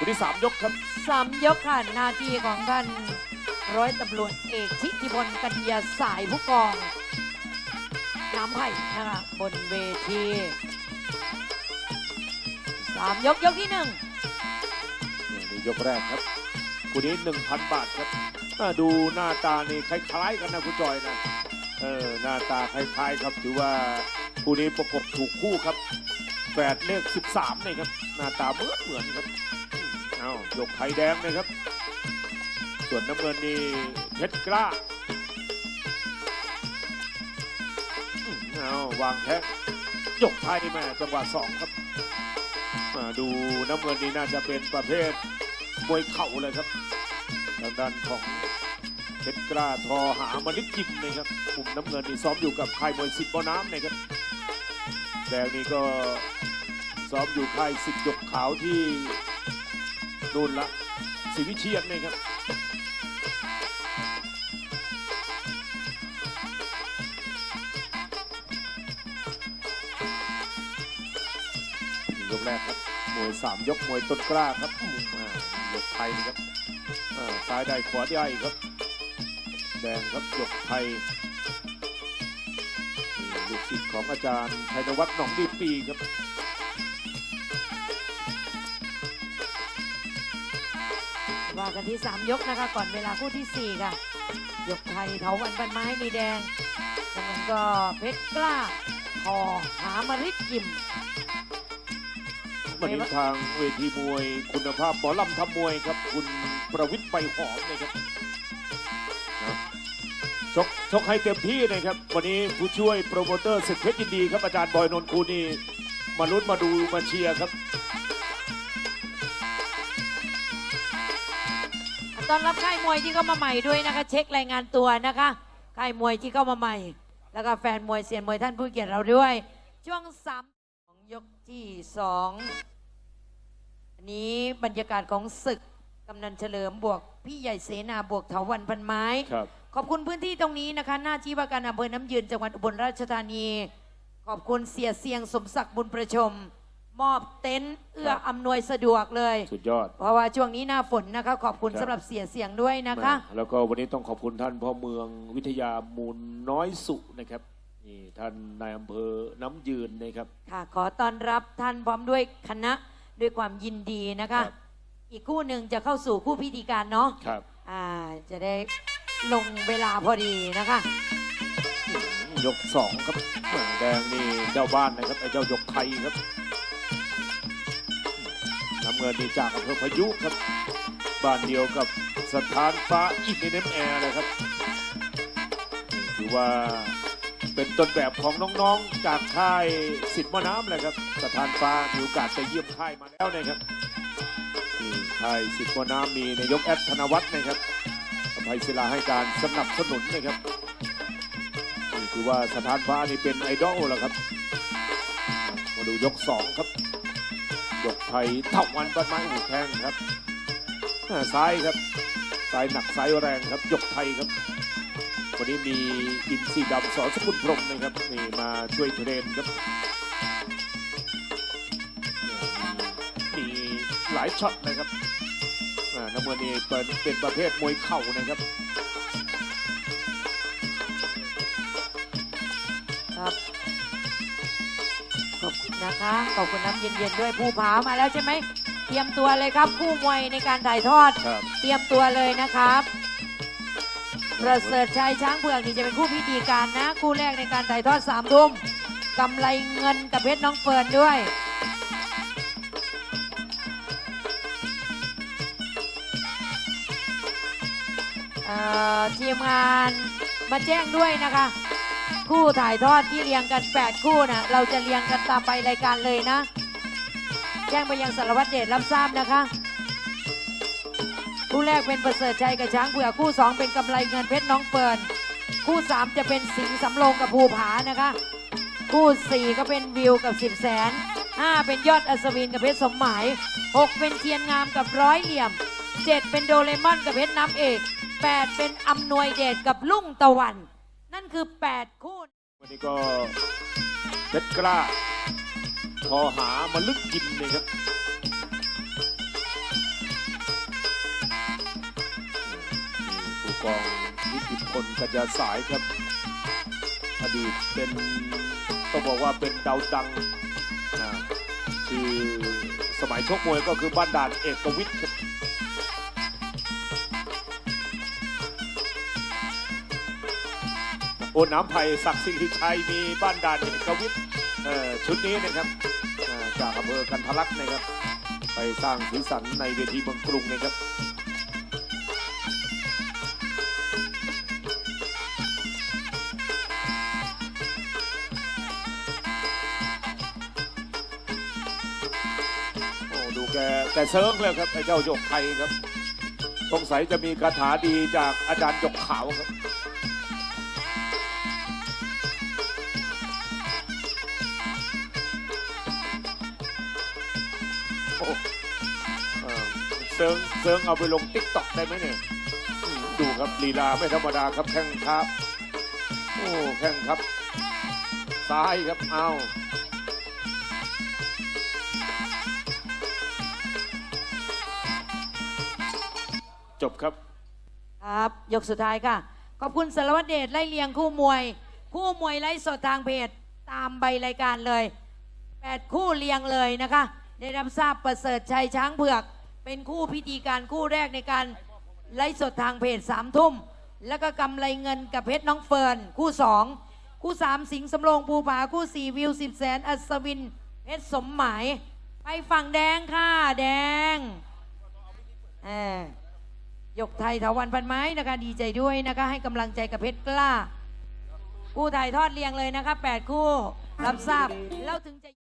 คู่ที่สามยกครับ สามยกค่ะหน้าที่ของท่านร้อยตำรวจเอกชิติพลกันยาสายผู้กองน้ำไผ่นะคะบนเวทีสามยกยกที่หนึ่งนี่ยกแรกครับคู่นี้หนึ่งพันบาทครับอ่าดูหน้าตานี่คล้ายๆ กันนะคุณจอยนะเออหน้าตาคล้ายๆครับ ถือว่าคู่นี้ประกบถูกคู่ครับแฝดเลข 13นี่ครับหน้าตาเหมือนเหมือนครับ อ้ายกไข่แดงเลยครับ ส่วนน้ำเงินนี่เพชรกล้าเอาวางแท็กยกไทยแม่จังหวะสองครับอ่าดูน้ำเงินนี่น่าจะเป็นประเภทมวยเข่าเลยครับทางด้านของเพชรกล้าทอหามานิจิมเลยครับมุมน้ำเงินนี่ซ้อมอยู่กับค่ายมวยสิบบ่อน้ำเนี่ยครับแดงนี่ก็ซ้อมอยู่ค่ายสิบหยกขาวที่ นู่นละศรีวิเชียนนี่ครับยกแรกครับมวยสามยกมวยต้นกล้าครับมุมอ่ายกไทยนะครับอ่าซ้ายได้ขวาได้ครับ แดงครับยกไทยนี่ลูกศิษย์ของอาจารย์ชัยวัฒน์หนองดีปีครับ ว่ากันที่สามยกนะคะ ก่อนเวลาคู่ที่สี่ค่ะ ยกไทยเถาวันบันไม้มีแดงจากนั้นก็เพชรกล้าทอหามาริดยิมวันนี้ทางเวทีมวยคุณภาพหมอลำทำมวยครับ คุณประวิทย์ใบหอมเลยครับนะชกชกให้เต็มที่นะครับ วันนี้ผู้ช่วยโปรโมเตอร์ศึกเพชรยินดีครับอาจารย์บอยนนท์คูนี่มาลุ้นมาดูมาเชียร์ครับ ต้อนรับค่ายมวยที่เข้ามาใหม่ด้วยนะคะ เช็ครายงานตัวนะคะค่ายมวยที่เข้ามาใหม่ แล้วก็แฟนมวยเซียนมวยท่านผู้เกียรติเราด้วย ช่วงสามของยกที่สองอันนี้บรรยากาศของศึกกำนันเฉลิมบวกพี่ใหญ่เสนาบวกเถาวันพันไม้ ครับ ขอบคุณพื้นที่ตรงนี้นะคะ หน้าที่ว่าการอำเภอน้ำยืนจังหวัดอุบลราชธานี ขอบคุณเสียเสียงสมศักดิ์บุญประชม มอบเต็นท์เอื้ออำนวยสะดวกเลย สุดยอดเพราะว่าช่วงนี้หน้าฝนนะคะขอบคุณครับสำหรับเสียเสียงด้วยนะคะแม่แล้วก็วันนี้ต้องขอบคุณท่านพ่อเมืองวิทยามูลน้อยสุนะครับนี่ท่านนายอำเภอน้ำยืนนะครับ ค่ะขอต้อนรับท่านพร้อมด้วยคณะด้วยความยินดีนะคะ ครับ อีกคู่หนึ่งจะเข้าสู่คู่พิธีการเนาะครับ อ่าจะได้ลงเวลาพอดีนะคะ ยกสองครับแดงนี่เจ้าบ้านนะครับไอ้เจ้ายกไทยครับน้ำ เงินนี่จากอำเภอพายุครับ บ้านเดียวกับสถานฟ้าอินเนมแอร์เลยครับนี่ถือว่าเป็นต้นแบบของน้องๆ จากค่ายสิทธิ์มอน้ำเลยครับสถานฟ้ามีโอกาสไปเยี่ยมค่ายมาแล้วนะครับนี่ค่ายสิทธิ์มอน้ำมีนายกแอดธนวัฒน์นะครับอภัยศิลาให้การสนับสนุนนะครับนี่คือว่าสถานฟ้านี่เป็นไอดอลแล้วครับ มาดูยกสองครับ ยกไทยเท่าวันต้นไม้หูแข้งครับซ้ายครับซ้ายหนักซ้ายแรงครับยกไทยครับ วันนี้มีอินซีดำสอนสกุลพรมนะครับนี่มาช่วยเทรนครับมีหลายช็อตนะครับน้ำมันนี่เป็นเป็นประเภทมวยเข่านะครับ นะคะ ขอบคุณน้ำเย็นๆด้วยภูผามาแล้วใช่ไหม เตรียมตัวเลยครับคู่มวยในการถ่ายทอด ครับ เตรียมตัวเลยนะครับประเสริฐชัยช้างเผือกนี่จะเป็นคู่พิธีการนะ คู่แรกในการถ่ายทอดสามทุ่มกำไรเงินกับเพชรน้องเฟิร์นด้วย เอ่อทีมงานมาแจ้งด้วยนะคะ คู่ถ่ายทอดที่เรียงกัน 8 คู่นะเราจะเรียงกันตามไปรายการเลยนะ แจ้งไปยังสารวัตรเดชรับทราบนะคะ คู่แรกเป็นประเสริฐชัยกับช้างเผือกคู่ 2 เป็นกำไรเงินเพชรน้องเฟิร์นคู่ 3 จะเป็นสิงสำโรงกับภูผานะคะ คู่ 4 ก็เป็นวิวกับ 10 0 0แสน 5 เป็นยอดอัศวินกับเพชรสมหมาย 6 เป็นเทียนงามกับร้อยเหลี่ยม 7 เป็นโดเรมอนกับเพชรน้ำเอก 8 เป็นอำนวยเดชกับลุ่งตะวัน นั่นคือ 8 คู่ วันนี้ก็เพชรกล้า พอหามาลึกกินเลยครับ ผู้กองนิติพลกัญญาสายครับอดีตเป็นต้องบอกว่าเป็นดาวดังนะคือสมัยชกมวยก็คือบ้านด่านเอกวิทย์ โอน้ำไผ่ศักดิ์สิริชัยมีบ้านด่านเอกวิทย์ชุดนี้นะครับจากอำเภอกันทะลักนะครับ ไปสร้างสีสันในเวทีเมืองกรุงนะครับโอ้ดูแกแกเซิร์งเลยครับไอ้เจ้าหยกไทยครับ สงสัยจะมีคาถาดีจากอาจารย์หยกขาวครับ เออเซิร์งเซิร์งเอาไปลงติ๊กต็อกได้ไหมเนี่ยอืมดูครับลีลาไม่ธรรมดาครับแข้งครับโอ้แข้งครับ ซ้ายครับเอาจบครับ ครับ ยกสุดท้ายค่ะ ขอบคุณสารวัตรเดชไล่เลียงคู่มวย คู่มวยไล่สดทางเพจ ตามใบรายการเลยแปดคู่เรียงเลยนะคะ ได้รับทราบประเสริฐชัยช้างเผือก เป็นคู่พิธีการคู่แรกในการไล่สดทางเพจสามทุ่ม แล้วก็กำไรเงินกับเพชรน้องเฟิร์นคู่สองคู่สามสิงห์สำโรงภูผาคู่สี่วิวสิบแสนอัศวินเพชรสมหมาย ไปฝั่งแดงค่ะแดงเออยกไทยถาวันพันไม้นะคะดีใจด้วยนะคะให้กำลังใจกับเพชรกล้า คู่ถ่ายทอดเรียงเลยนะคะ8คู่รับทราบแล้วถึงจะ